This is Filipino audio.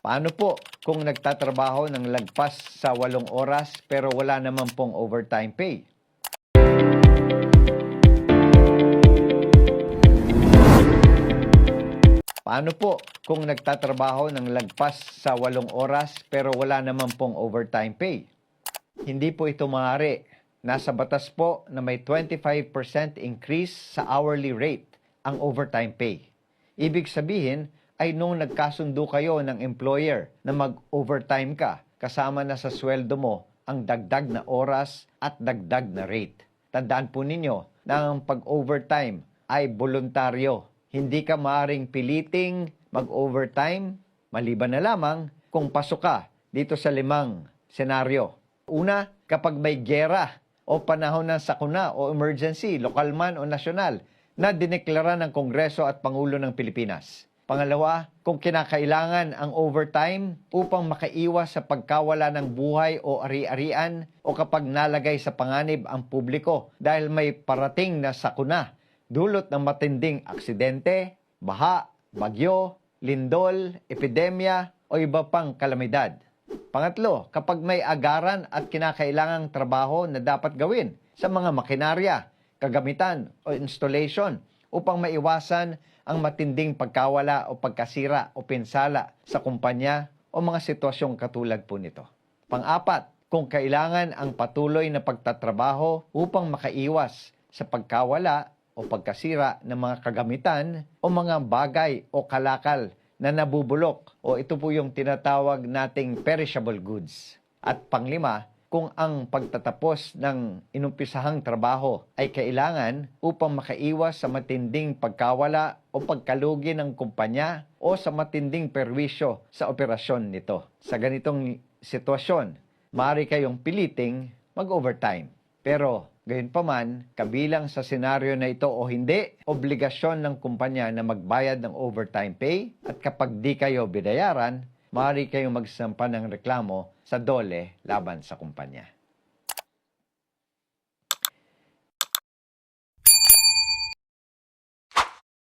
Paano po kung nagtatrabaho ng lagpas sa walong oras pero wala naman pong overtime pay? Paano po kung nagtatrabaho ng lagpas sa walong oras pero wala naman pong overtime pay? Hindi po ito maaari. Nasa batas po na may 25% increase sa hourly rate ang overtime pay. Ibig sabihin ay nung nagkasundo kayo ng employer na mag-overtime ka, kasama na sa sweldo mo ang dagdag na oras at dagdag na rate. Tandaan po ninyo na ang pag-overtime ay voluntaryo. Hindi ka maaring piliting mag-overtime maliban na lamang kung pasok ka dito sa limang senaryo. Una, kapag may gera o panahon ng sakuna o emergency, lokal man o nasyonal, na dineklara ng Kongreso at Pangulo ng Pilipinas. Pangalawa, kung kinakailangan ang overtime upang makaiwas sa pagkawala ng buhay o ari-arian o kapag nalagay sa panganib ang publiko dahil may parating na sakuna, dulot ng matinding aksidente, baha, bagyo, lindol, epidemya o iba pang kalamidad. Pangatlo, kapag may agaran at kinakailangang trabaho na dapat gawin sa mga makinarya, kagamitan o installation upang maiwasan ang matinding pagkawala o pagkasira o pinsala sa kumpanya o mga sitwasyong katulad po nito. Pang-apat, kung kailangan ang patuloy na pagtatrabaho upang makaiwas sa pagkawala o pagkasira ng mga kagamitan o mga bagay o kalakal na nabubulok o ito po yung tinatawag nating perishable goods. At panglima, kung ang pagtatapos ng inumpisahang trabaho ay kailangan upang makaiwas sa matinding pagkawala o pagkalugi ng kumpanya o sa matinding perwisyo sa operasyon nito. Sa ganitong sitwasyon, maaari kayong piliting mag-overtime. Pero Gayunpaman, kabilang sa senaryo na ito o hindi, obligasyon ng kumpanya na magbayad ng overtime pay at kapag di kayo binayaran, maaari kayong magsampa ng reklamo sa dole laban sa kumpanya.